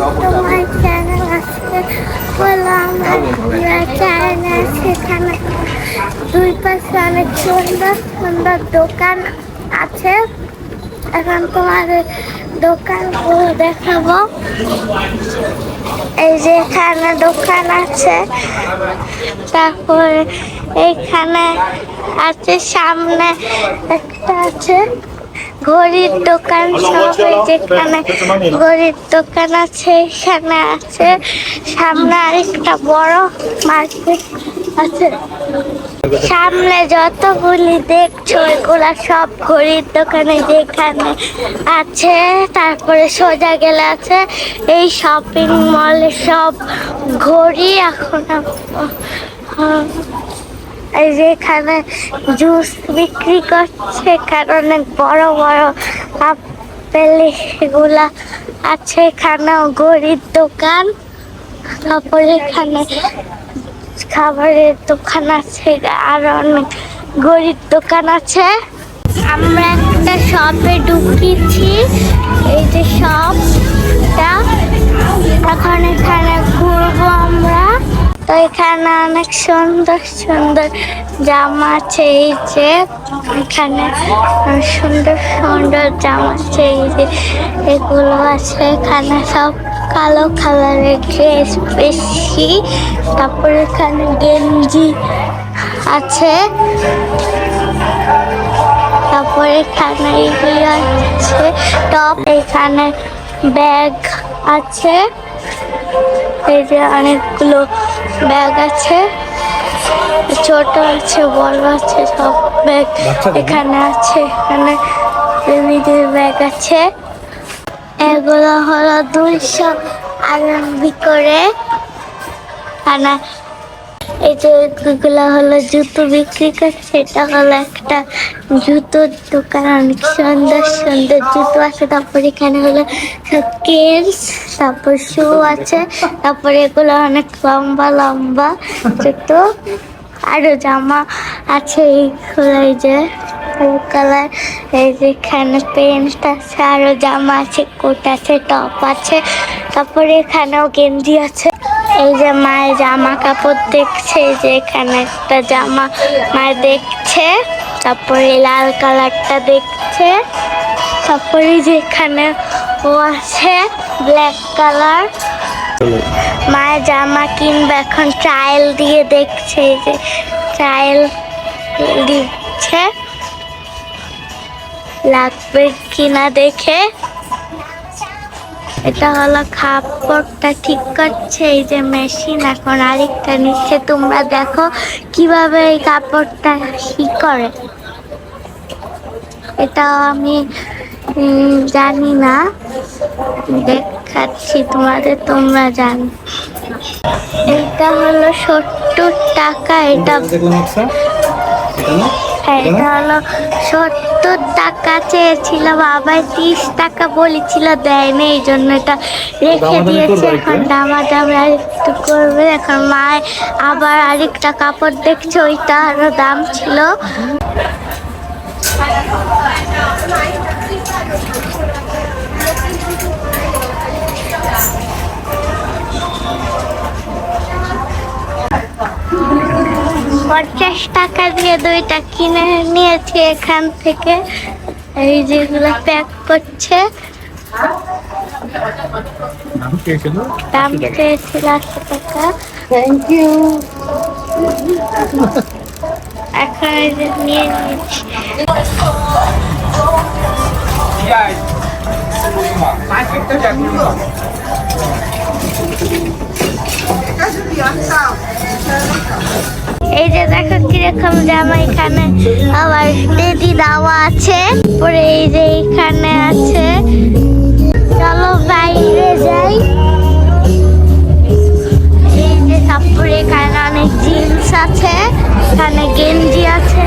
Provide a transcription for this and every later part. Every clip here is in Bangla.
তোমার চ্যানেল আছে বলো সেখানে দুই পাশে অনেক সুন্দর সুন্দর দোকান আছে এখন তোমাদের দোকানগুলো দেখাবো এই যে এখানে দোকান আছে তারপরে এইখানে আছে সামনে একটা আছে ঘড়ির দোকান সব যেখানে ঘড়ির দোকান আছে এখানে আছে। সামনে আরেকটা বড় মার্কেট আছে। সামনে যতগুলি দেখছ, এগুলা সব ঘড়ির দোকানে যেখানে আছে, তারপরে সোজা গেলে আছে। এই শপিং মলে সব ঘড়ি এখন এই জুস বিক্রি করছে এখানে অনেক বড় বড় আপেল এগুলা আছে, এখানেও ঘড়ির দোকান। তারপরে এখানে খাবারের দোকান আছে, আর অনেক গরিব দোকান আছে। আমরা একটা শপে ঢুকিয়েছি এই যে শপটা। এখন এখানে ঘুরবো আমরা। তো এখানে অনেক সুন্দর সুন্দর জামা যে। এখানে সুন্দর সুন্দর জামা যে। এগুলো আছে এখানে সব কালো কালারের ড্রেস বেশি। তারপরে এখানে গেঞ্জি আছে। তারপরে এখানে আছে। টপ, এখানে ব্যাগ আছে। এই যে অনেকগুলো ব্যাগ আছে ছোট আছে বড় আছে সব ব্যাগ এখানে আছে এখানে বেবিদের ব্যাগ আছে। এগুলো হলো দুইশো আরম্ভি করে। খানা এই যে এগুলো হলো জুতো বিক্রি করছে এটা হলো একটা জুতোর দোকান অনেক সুন্দর সুন্দর জুতো আছে তারপর এখানে হলো কেস তারপর শু আছে তারপরে এগুলো অনেক লম্বা লম্বা জুতো আরও জামা আছে এইগুলো এই যে কালার এই যে এখানে প্যান্ট আছে আরও জামা আছে কোট আছে টপ আছে তারপরে এখানেও গেঞ্জি আছে এই যে মায়ের জামা কাপড় দেখছে যে এখানে একটা জামা মায়ের দেখছে তারপরে লাল কালারটা দেখছে। তারপরে যেখানে ও আছে ব্ল্যাক কালার মায়ের জামা কিনবে এখন ট্রায়াল দিয়ে দেখছে যে ট্রায়াল দিচ্ছে। লাগবে কিনা দেখে। এটা হলো কাপড়টা ঠিক করছে, এই যে মেশিন এখন আরেকটা নিচ্ছে। তোমরা দেখো কীভাবে এই কাপড়টা ই করে। এটা আমি জানি না। দেখাচ্ছি তোমাদের, তোমরা জানো। এটা হলো সত্তর টাকা, এটা এটা না হ্যাঁ, হলো সত্তর টাকা চেয়েছিল বাবা তিরিশ টাকা বলেছিল দেয়নি এই জন্য এটা রেখে দিয়েছে। এখন একটু? দামাদামি আর একটু করবে। এখন মা আবার আরেকটা কাপড় দেখছে ওইটা আরও দাম ছিল। পঞ্চাশ টাকা দিয়ে দুইটা কিনে নিয়েছি এখান থেকে। এই যেগুলো প্যাক করছে। দাম আশি টাকা। থ্যাংক ইউ এখন এই যে নিয়ে নিয়েছি। এই যে দেখো কীরকম জামা এখানে আবার টেডি দাওয়া আছে। পরে এই যে এখানে আছে। চলো বাইরে যাই। এই যে তারপরে এখানে অনেক আছে, এখানে গেঞ্জি আছে।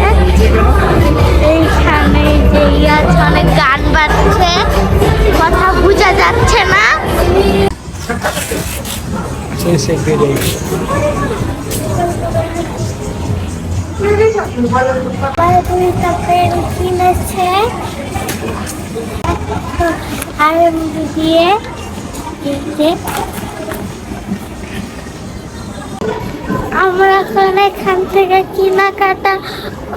এইখানে যে ইয়ে আছে, অনেক গান বাজছে। কথা বোঝা যাচ্ছে না। কিনেছে আর দিয়ে মার্কেটে আমরা এখন এখান থেকে কেনাকাটা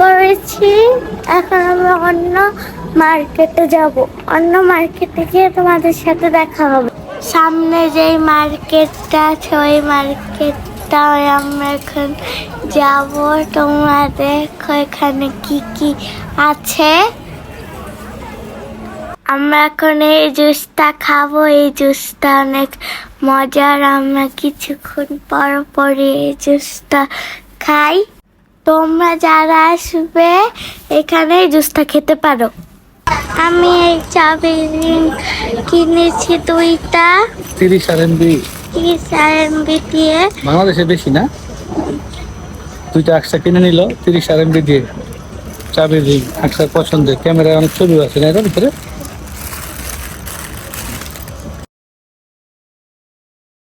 করেছি। এখন আমরা অন্য মার্কেটে যাব। অন্য মার্কেটে গিয়ে তোমাদের সাথে দেখা হবে। সামনে যেই মার্কেটটা আছে, ওই মার্কেটটা আমরা এখন যাব। তোমরা দেখো এখানে কি কি আছে? আমরা এখন এই জুসটা খাব। এই জুসটা অনেক মজার। আমরা কিছুক্ষণ পর পরে এই জুসটা খাই। তোমরা যারা আসবে এখানে এই জুসটা খেতে পারো। আমি এই রিং কিনেছি দুইটা। তিরিশ আর বাংলাদেশে বেশি না? দুইটা আকসা কিনে নিল, তিরিশ আর এমবি দিয়ে। চাবির রিং আকসার পছন্দের। ক্যামেরায় অনেক ছবি আছে, না এটার ভিতরে?